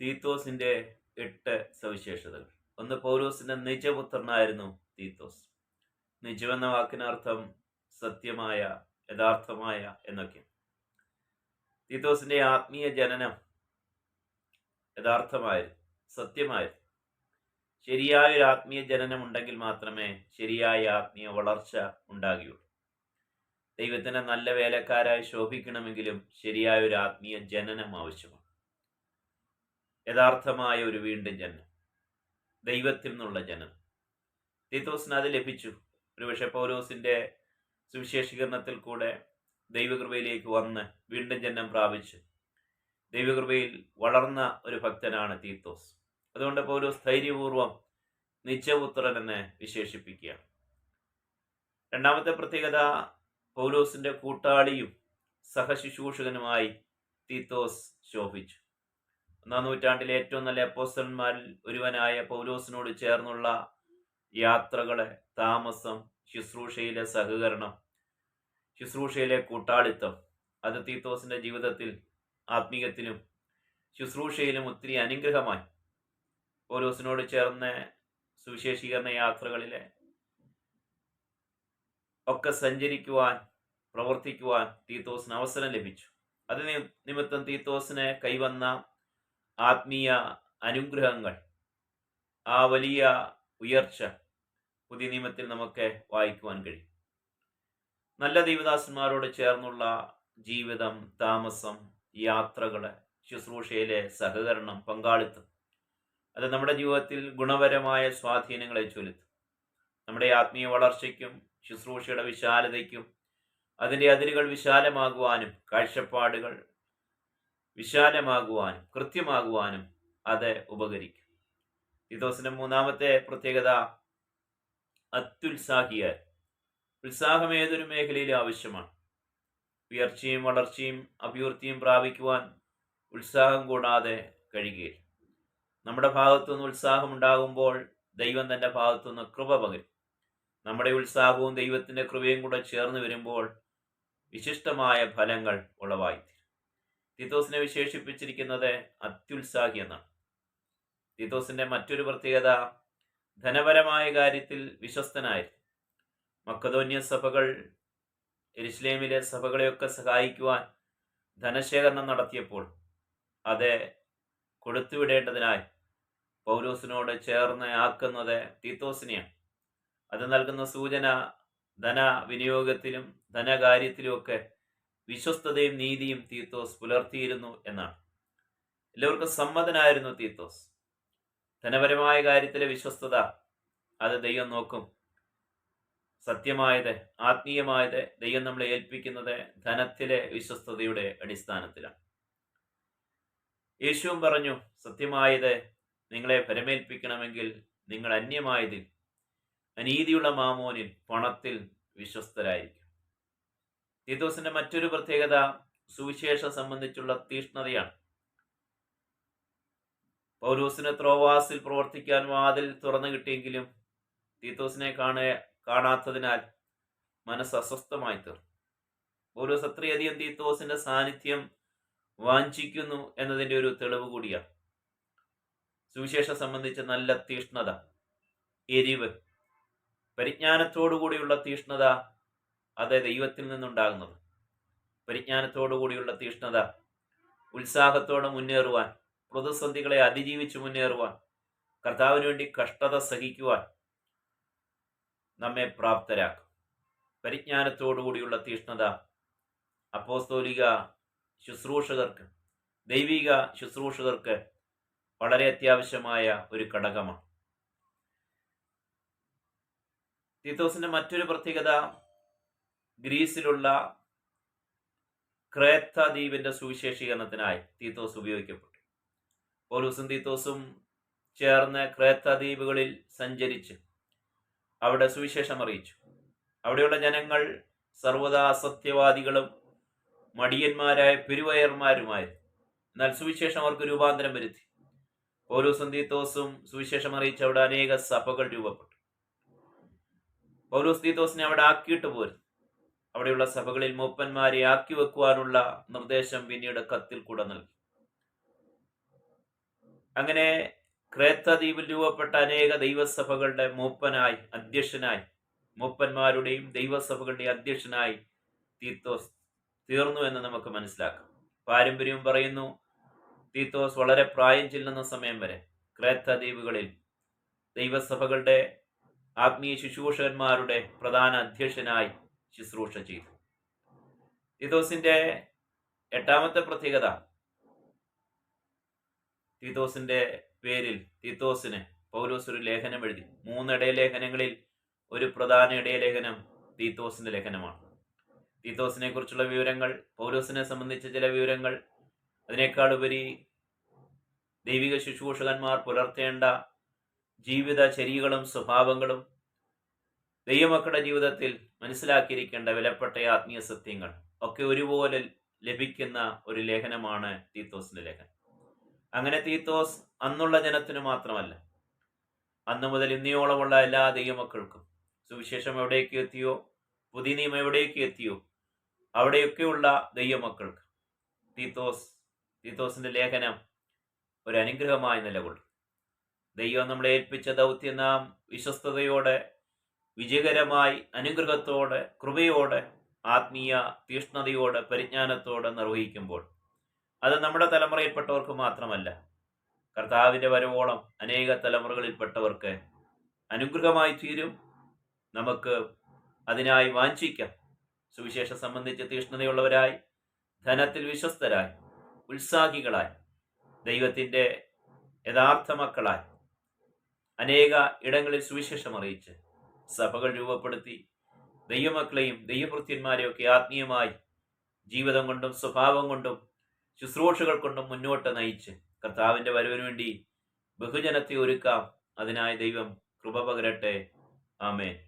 തീത്തോസിന്റെ എട്ട് സവിശേഷതകൾ. ഒന്ന് പൗലോസിന്റെ നിജപുത്രനായിരുന്നു തീത്തോസ്. നിജമെന്ന വാക്കിനർത്ഥം സത്യമായ യഥാർത്ഥമായ എന്നൊക്കെ തീത്തോസിന്റെ ആത്മീയ ജനനം യഥാർത്ഥമായിരുന്നു സത്യമായിരുന്നു. ശരിയായ ഒരു ആത്മീയ ജനനം ഉണ്ടെങ്കിൽ മാത്രമേ ശരിയായ ആത്മീയ വളർച്ച ഉണ്ടാകുകയുള്ളൂ. ദൈവത്തിന് നല്ല വേലക്കാരായി ശോഭിക്കണമെങ്കിലും ശരിയായ ഒരു ആത്മീയ ജനനം ആവശ്യമാണ്. യഥാർത്ഥമായ ഒരു വീണ്ടും ജനനം. ദൈവത്തിൽ നിന്നുള്ള ജനനം. തീത്തോസിന് അത് ലഭിച്ചു. ഒരുപക്ഷെ പൗലോസിന്റെ സുവിശേഷീകരണത്തിൽ കൂടെ ദൈവകൃപയിലേക്ക് വന്ന് വീണ്ടും ജന്മം പ്രാപിച്ച് ദൈവകൃപയിൽ വളർന്ന ഒരു ഭക്തനാണ് തീത്തോസ്. അതുകൊണ്ട് പൗലോസ് ധൈര്യപൂർവം നിത്യപുത്രൻ എന്ന് വിശേഷിപ്പിക്കുകയാണ്. രണ്ടാമത്തെ പ്രത്യേകത പൗലോസിന്റെ കൂട്ടാളിയും സഹശുശ്രൂഷകനുമായി തീത്തോസ് ശോഭിച്ചു. ഒന്നാം നൂറ്റാണ്ടിലെ ഏറ്റവും നല്ല അപ്പോസ്റ്റന്മാരിൽ ഒരുവനായ പൗലോസിനോട് ചേർന്നുള്ള യാത്രകളെ താമസം ശുശ്രൂഷയിലെ സഹകരണം ശുശ്രൂഷയിലെ കൂട്ടാളിത്തം അത് തീത്തോസിന്റെ ജീവിതത്തിൽ ആത്മീയത്തിലും ശുശ്രൂഷയിലും ഒത്തിരി അനുഗ്രഹമായി. പൗലോസിനോട് ചേർന്ന സുവിശേഷീകരണ യാത്രകളിലെ ഒക്കെ സഞ്ചരിക്കുവാൻ പ്രവർത്തിക്കുവാൻ തീത്തോസിന് അവസരം ലഭിച്ചു. അത് നിമിത്തം തീത്തോസിന് കൈവന്ന ആത്മീയ അനുഗ്രഹങ്ങൾ. ആ വലിയ ഉയർച്ച പുതിയ നിയമത്തിൽ നമുക്ക് വായിക്കുവാൻ കഴിയും. നല്ല ദൈവദാസന്മാരോട് ചേർന്നുള്ള ജീവിതം താമസം യാത്രകൾ ശുശ്രൂഷയിലെ സഹകരണം പങ്കാളിത്തം അത് നമ്മുടെ ജീവിതത്തിൽ ഗുണപരമായ സ്വാധീനങ്ങളെ ചൊലുത്തും. നമ്മുടെ ആത്മീയ വളർച്ചയ്ക്കും ശുശ്രൂഷയുടെ വിശാലതയ്ക്കും അതിന്റെ അതിരുകൾ വിശാലമാകുവാനും കാഴ്ചപ്പാടുകൾ വിശാലമാകുവാനും കൃത്യമാകുവാനും അത് ഉപകരിക്കും. തിതോസിന്റെ മൂന്നാമത്തെ പ്രത്യേകത അത്യുത്സാഹിയായി ഉത്സാഹം ഏതൊരു മേഖലയിലും ആവശ്യമാണ്. ഉയർച്ചയും വളർച്ചയും അഭിവൃദ്ധിയും പ്രാപിക്കുവാൻ ഉത്സാഹം കൂടാതെ കഴിയുകയില്ല. നമ്മുടെ ഭാഗത്തുനിന്ന് ഉത്സാഹം ഉണ്ടാകുമ്പോൾ ദൈവം തന്റെ ഭാഗത്തുനിന്ന് കൃപ പകരും. നമ്മുടെ ഉത്സാഹവും ദൈവത്തിന്റെ കൃപയും കൂടെ ചേർന്ന് വരുമ്പോൾ വിശിഷ്ടമായ ഫലങ്ങൾ ഉളവായിത്തീരും തീത്തോസിനെ വിശേഷിപ്പിച്ചിരിക്കുന്നത് അത്യുത്സാഹി എന്നാണ്. തിത്തോസിന്റെ മറ്റൊരു പ്രത്യേകത ധനപരമായ കാര്യത്തിൽ വിശ്വസ്തനായിരുന്നു. മക്കതോന്യ സഭകൾ എരിശ്ലേമിലെ സഭകളെയൊക്കെ സഹായിക്കുവാൻ ധനശേഖരണം നടത്തിയപ്പോൾ അത് കൊടുത്തുവിടേണ്ടതിനായി പൗലോസിനോട് ചേർന്ന് ആക്കുന്നത് തീത്തോസിനെയാണ്. അത് നൽകുന്ന സൂചന ധന വിനിയോഗത്തിലും ധനകാര്യത്തിലുമൊക്കെ വിശ്വസ്തതയും നീതിയും തീത്തോസ് പുലർത്തിയിരുന്നു എന്നാണ്. എല്ലാവർക്കും സമ്മതനായിരുന്നു തീത്തോസ്. ധനപരമായ കാര്യത്തിലെ വിശ്വസ്തത അത് ദൈവം നോക്കും. സത്യമായത് ആത്മീയമായത് ദൈവം നമ്മളെ ഏൽപ്പിക്കുന്നത് ധനത്തിലെ വിശ്വസ്തതയുടെ അടിസ്ഥാനത്തിലാണ്. യേശുവും പറഞ്ഞു സത്യമായത് നിങ്ങളെ പരമേൽപ്പിക്കണമെങ്കിൽ നിങ്ങൾ അന്യമായതിൽ അനീതിയുള്ള മാമോനിൽ പണത്തിൽ വിശ്വസ്തരായിരിക്കും തീത്തോസിന്റെ മറ്റൊരു പ്രത്യേകത സുവിശേഷം സംബന്ധിച്ചുള്ള തീഷ്ണതയാണ്. പൗരൂസിന് ത്രോവാസിൽ പ്രവർത്തിക്കാൻ വാതിൽ തുറന്നു കിട്ടിയെങ്കിലും തീത്തോസിനെ കാണ കാണാത്തതിനാൽ മനസ്സ് അസ്വസ്ഥമായി തീർന്നു. പൗരൂസ് അത്രയധികം തീത്തോസിന്റെ സാന്നിധ്യം വാഞ്ചിക്കുന്നു എന്നതിന്റെ ഒരു തെളിവ് കൂടിയാണ്. സുവിശേഷം സംബന്ധിച്ച നല്ല തീഷ്ണത എരിവ് പരിജ്ഞാനത്തോടുകൂടിയുള്ള തീഷ്ണത അത് ദൈവത്തിൽ നിന്നുണ്ടാകുന്നത്. പരിജ്ഞാനത്തോടുകൂടിയുള്ള തീഷ്ണത ഉത്സാഹത്തോടെ മുന്നേറുവാൻ പ്രതിസന്ധികളെ അതിജീവിച്ച് മുന്നേറുവാൻ കർത്താവിന് വേണ്ടി കഷ്ടത സഹിക്കുവാൻ നമ്മെ പ്രാപ്തരാക്കും. പരിജ്ഞാനത്തോടുകൂടിയുള്ള തീഷ്ണത അപ്പോസ്തോലിക ശുശ്രൂഷകർക്ക് ദൈവിക ശുശ്രൂഷകർക്ക് വളരെ അത്യാവശ്യമായ ഒരു ഘടകമാണ്. തീത്തോസിന്റെ മറ്റൊരു പ്രത്യേകത ഗ്രീസിലുള്ള ക്രേത്ത ദ്വീപിന്റെ സുവിശേഷീകരണത്തിനായി തീത്തോസ് ഉപയോഗിക്കപ്പെട്ടു. പോലൂസും തീത്തോസും ചേർന്ന് ക്രേത്ത ദ്വീപുകളിൽ സഞ്ചരിച്ച് അവിടെ സുവിശേഷം അറിയിച്ചു. അവിടെയുള്ള ജനങ്ങൾ സർവദാ സത്യവാദികളും മടിയന്മാരായ പെരുവയർമാരുമായിരുന്നു എന്നാൽ സുവിശേഷം അവർക്ക് രൂപാന്തരം വരുത്തി. പൗലൂസും തീത്തോസും സുവിശേഷം അറിയിച്ച് അവിടെ അനേക സഭകൾ രൂപപ്പെട്ടു. പൗലൂസ് തീത്തോസിനെ അവിടെ ആക്കിയിട്ട് പോരും അവിടെയുള്ള സഭകളിൽ മൂപ്പന്മാരെ ആക്കി വെക്കുവാനുള്ള നിർദ്ദേശം പിന്നീട് കത്തിൽ കൂടെ നൽകി. അങ്ങനെ ക്രേത്ത ദ്വീപിൽ രൂപപ്പെട്ട അനേക ദൈവസഭകളുടെ മൂപ്പനായി അധ്യക്ഷനായി മൂപ്പന്മാരുടെയും ദൈവസഭകളുടെയും അധ്യക്ഷനായി തീത്തോസ് തീർന്നു എന്ന് നമുക്ക് മനസ്സിലാക്കാം. പാരമ്പര്യം പറയുന്നു തീത്തോസ് വളരെ പ്രായം ചെല്ലുന്ന സമയം വരെ ക്രേത്ത ദ്വീപുകളിൽ ദൈവസഭകളുടെ ആത്മീയ ശുശ്രൂഷകന്മാരുടെ പ്രധാന അധ്യക്ഷനായി ശുശ്രൂഷ ചെയ്തു. തീത്തോസിന്റെ എട്ടാമത്തെ പ്രത്യേകത തീത്തോസിന്റെ പേരിൽ തീത്തോസിന് പൗലോസ് ഒരു ലേഖനം എഴുതി. മൂന്ന് ഇടയലേഖനങ്ങളിൽ ഒരു പ്രധാന ഇടയലേഖനം തീത്തോസിന്റെ ലേഖനമാണ്. തീത്തോസിനെ കുറിച്ചുള്ള വിവരങ്ങൾ പൗലോസിനെ സംബന്ധിച്ച ചില വിവരങ്ങൾ അതിനേക്കാൾ ഉപരി ദൈവിക ശുശ്രൂഷകന്മാർ പുലർത്തേണ്ട ജീവിത ചരികളും സ്വഭാവങ്ങളും ദൈവമക്കളുടെ ജീവിതത്തിൽ മനസ്സിലാക്കിയിരിക്കേണ്ട വിലപ്പെട്ട ആത്മീയ സത്യങ്ങൾ ഒക്കെ ഒരുപോലെ ലഭിക്കുന്ന ഒരു ലേഖനമാണ് തീത്തോസിന്റെ ലേഖനം. അങ്ങനെ തീത്തോസ് അന്നുള്ള ജനത്തിന് മാത്രമല്ല അന്നു മുതൽ ഇന്നിയോളമുള്ള എല്ലാ ദൈവമക്കൾക്കും സുവിശേഷം എവിടേക്ക് എത്തിയോ പുതിയ നിയമം എവിടേക്ക് എത്തിയോ അവിടെയൊക്കെയുള്ള ദൈവമക്കൾക്ക് തീത്തോസ് തീത്തോസിന്റെ ലേഖനം ഒരു അനുഗ്രഹമായി നിലകൊള്ളും. ദൈവം നമ്മളെ ഏൽപ്പിച്ച ദൗത്യം നാം വിശ്വസ്തയോടെ വിജയകരമായി അനുഗ്രഹത്തോടെ കൃപയോടെ ആത്മീയ തീഷ്ണതയോടെ പരിജ്ഞാനത്തോടെ നിർവഹിക്കുമ്പോൾ അത് നമ്മുടെ തലമുറയിൽപ്പെട്ടവർക്ക് മാത്രമല്ല കർത്താവിന്റെ വരവോളം അനേക തലമുറകളിൽപ്പെട്ടവർക്ക് അനുഗ്രഹമായി തീരും. നമുക്ക് അതിനായി വാഞ്ചിക്കാം. സുവിശേഷം സംബന്ധിച്ച് തീഷ്ണതയുള്ളവരായി ധനത്തിൽ വിശ്വസ്തരായി ഉത്സാഹികളായി ദൈവത്തിന്റെ യഥാർത്ഥ മക്കളായി അനേക ഇടങ്ങളിൽ സുവിശേഷം അറിയിച്ച് സഭകൾ രൂപപ്പെടുത്തി ദൈവമക്കളെയും ദൈവഭൃത്യന്മാരെയും ഒക്കെ ആത്മീയമായി ജീവിതം കൊണ്ടും സ്വഭാവം കൊണ്ടും ശുശ്രൂഷകൾ കൊണ്ടും മുന്നോട്ട് നയിച്ച് കർത്താവിന്റെ വരവിന് വേണ്ടി ബഹുജനത്തെ ഒരുക്കാം. അതിനായി ദൈവം കൃപ പകരട്ടെ. ആമേൻ.